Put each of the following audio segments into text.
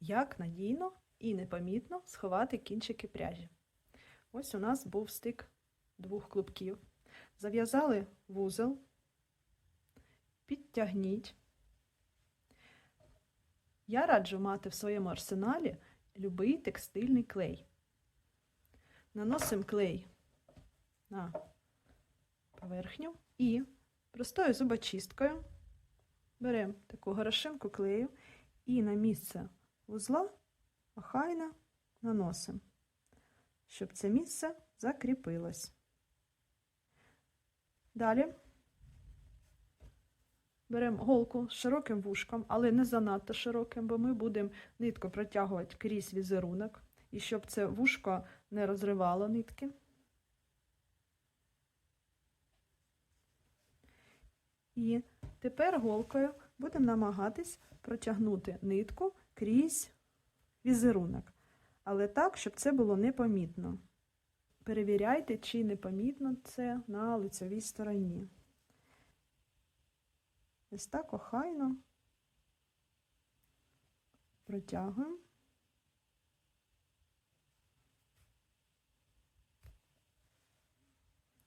як надійно і непомітно сховати кінчики пряжі. Ось у нас був стик двох клубків. Зав'язали вузол, підтягніть. Я раджу мати в своєму арсеналі любий текстильний клей. Наносимо клей на поверхню і простою зубочисткою беремо таку горошинку клею і на місце вузла охайно наносимо, щоб це місце закріпилось. Далі беремо голку з широким вушком, але не занадто широким, бо ми будемо нитку протягувати крізь візерунок, і щоб це вушко не розривало нитки. І тепер голкою будемо намагатись протягнути нитку крізь візерунок, але так, щоб це було непомітно. Перевіряйте, чи непомітно це на лицевій стороні. Ось так охайно протягуємо.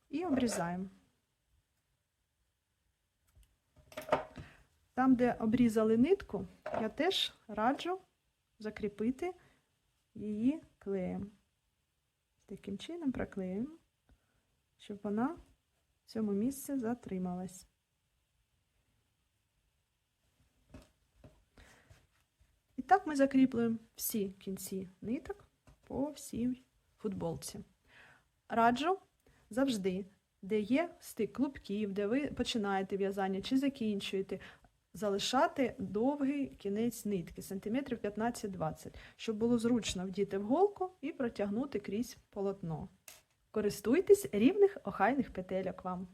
І обрізаємо. Там, де обрізали нитку, я теж раджу закріпити її клеєм. Таким чином проклеюємо, щоб вона в цьому місці затрималась. І так ми закріплюємо всі кінці ниток по всій футболці. Раджу завжди, де є стик клубків, де ви починаєте в'язання чи закінчуєте, залишати довгий кінець нитки, сантиметрів 15-20, щоб було зручно вдіти в голку і протягнути крізь полотно. Користуйтесь рівних охайних петельок вам.